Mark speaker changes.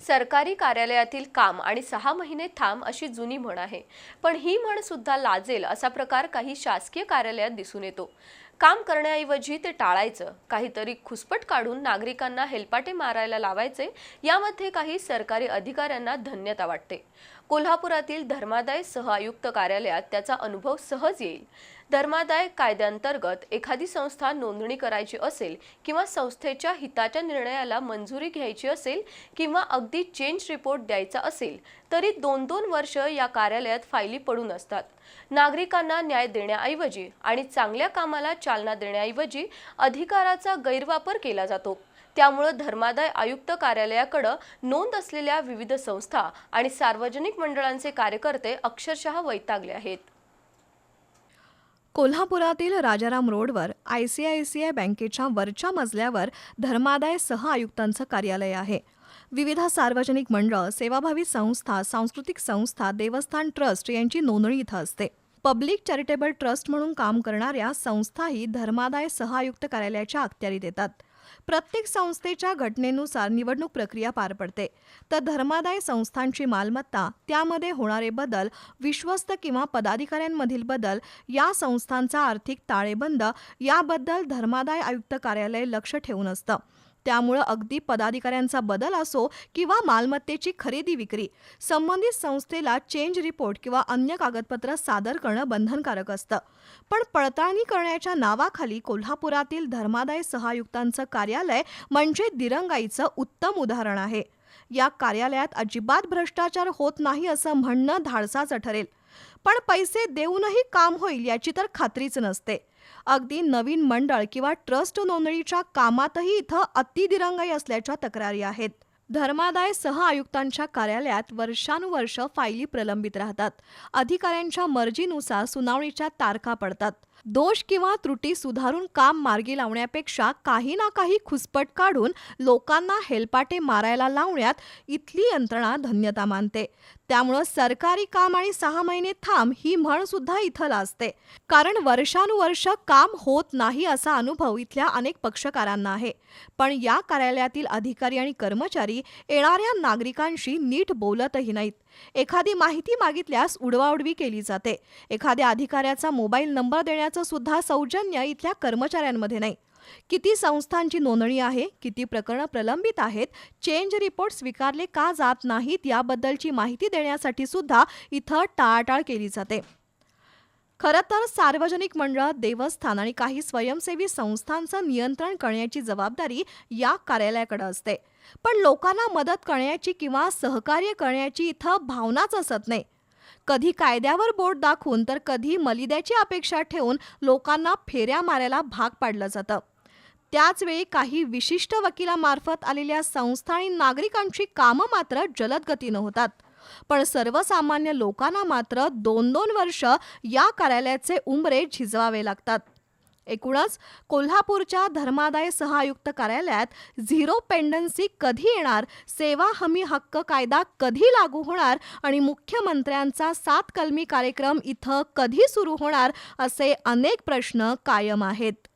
Speaker 1: सरकारी कार्यालयातील काम आणि सहा महिने थांब अशी जुनी म्हण आहे. पण ही म्हण सुद्धा लाजेल असा प्रकार काही शासकीय कार्यालयात दिसून येतो. काम करण्याऐवजी ते टाळायचं. काहीतरी खुसपट काढून नागरिकांना हेलपाटे मारायला लावायचे. यामध्ये काही सरकारी अधिकाऱ्यांना धन्यता वाटते. कोल्हापुरातील धर्मादाय सह आयुक्त कार्यालयात त्याचा अनुभव सहज येईल. धर्मादाय कायद्यांतर्गत एखादी संस्था नोंदणी करायची असेल किंवा संस्थेच्या हिताच्या निर्णयाला मंजुरी घ्यायची असेल किंवा अगदी चेंज रिपोर्ट द्यायचा असेल तरी दोन दोन वर्ष या कार्यालयात फायली पडून असतात. नागरिकांना न्याय देण्याऐवजी आणि चांगल्या कामाला चालना देण्याऐवजी अधिकाराचा गैरवापर केला जातो. त्यामुळं धर्मादाय आयुक्त कार्यालयाकडं नोंद असलेल्या विविध संस्था आणि सार्वजनिक मंडळांचे कार्यकर्ते अक्षरशः वैतागले आहेत.
Speaker 2: कोल्हापुरातील राजाराम रोडवर I C I C I बँकेच्या वरच्या मजल्यावर धर्मादाय सह आयुक्तांचं कार्यालय आहे. विविध सार्वजनिक मंडळ सेवाभावी संस्था सांस्कृतिक संस्था देवस्थान ट्रस्ट यांची नोंदणी इथं असते. पब्लिक चॅरिटेबल ट्रस्ट म्हणून काम करणाऱ्या संस्थाही धर्मादाय सह आयुक्त कार्यालयाच्या अखत्यारीत येतात. प्रत्येक संस्थेच्या घटनेनुसार निवडणूक प्रक्रिया पार पडते. तर धर्मादाय संस्थांची मालमत्ता त्यामध्ये होणारे बदल विश्वस्त किंवा पदाधिकाऱ्यांमधील बदल या संस्थांचा आर्थिक ताळेबंद याबद्दल धर्मादाय आयुक्त कार्यालय लक्ष ठेवून असतं. त्यामुळं अगदी पदाधिकाऱ्यांचा बदल असो किंवा मालमत्तेची खरेदी विक्री संबंधित संस्थेला चेंज रिपोर्ट किंवा अन्य कागदपत्र सादर करणं बंधनकारक असतं. पण पडताळणी करण्याच्या नावाखाली कोल्हापुरातील धर्मादाय सहायुक्तांचं कार्यालय म्हणजे दिरंगाईचं उत्तम उदाहरण आहे. या कार्यालयात अजिबात भ्रष्टाचार होत नाही असं म्हणणं धाडसाचं ठरेल. पण पैसे देऊनही काम होईल याची तर खात्रीच नसते. अगदी नवीन मंडळ किंवा ट्रस्ट नोंदणीच्या कामातही इथं अतिदिरंगाई असल्याच्या तक्रारी आहेत. धर्मादाय सह आयुक्तांच्या कार्यालयात वर्षानुवर्ष फायली प्रलंबित राहतात. अधिकाऱ्यांच्या मर्जीनुसार सुनावणीच्या तारखा पडतात. दोष किंवा त्रुटी सुधारून काम मार्गी लावण्यापेक्षा काही ना काही खुसपट काढून लोकांना हेलपाटे मारायला लावण्यात इथली यंत्रणा धन्यता मानते. त्यामुळं सरकारी काम आणि सहा महिने थांब ही म्हण सुद्धा इथं लाजते. कारण वर्षानुवर्ष काम होत नाही असा अनुभव इथल्या अनेक पक्षकारांना आहे. पण या कार्यालयातील अधिकारी आणि कर्मचारी येणाऱ्या नागरिकांशी नीट बोलतही नाहीत. एखादी माहिती मागितल्यास उडवाउडवी केली जाते. एखाद्या अधिकाऱ्याचा मोबाईल नंबर देण्याचं सुद्धा सौजन्य इथल्या कर्मचाऱ्यांमध्ये नाही. किती संस्थांची नोंदणी आहे किती प्रकरणं प्रलंबित आहेत चेंज रिपोर्ट स्वीकारले का जात नाहीत याबद्दलची माहिती देण्यासाठी सुद्धा इथं टाळाटाळ केली जाते. खरं तर सार्वजनिक मंडळ देवस्थान आणि काही स्वयंसेवी संस्थांचं नियंत्रण करण्याची जबाबदारी या कार्यालयाकडे असते. पण लोकांना मदत करण्याची किंवा सहकार्य करण्याची इथं भावनाच असत नाही. कधी कायद्यावर बोट दाखवून तर कधी मलिद्याची अपेक्षा ठेवून लोकांना फेऱ्या मारायला भाग पाडलं जातं. त्याचवेळी काही विशिष्ट वकिलामार्फत आलेल्या संस्था आणि नागरिकांची कामं मात्र जलद गतीनं होतात. पण सर्वसामान्य लोकांना मात्र दोन दोन वर्ष या कार्यालयाचे उंबरे झिजवावे लागतात. एकूणच कोल्हापूरच्या धर्मादाय सहायुक्त कार्यालयात झिरो पेंडन्सी कधी येणार सेवा हमी हक्क कायदा कधी लागू होणार आणि मुख्यमंत्र्यांचा सात कलमी कार्यक्रम इथं कधी सुरू होणार असे अनेक प्रश्न कायम आहेत.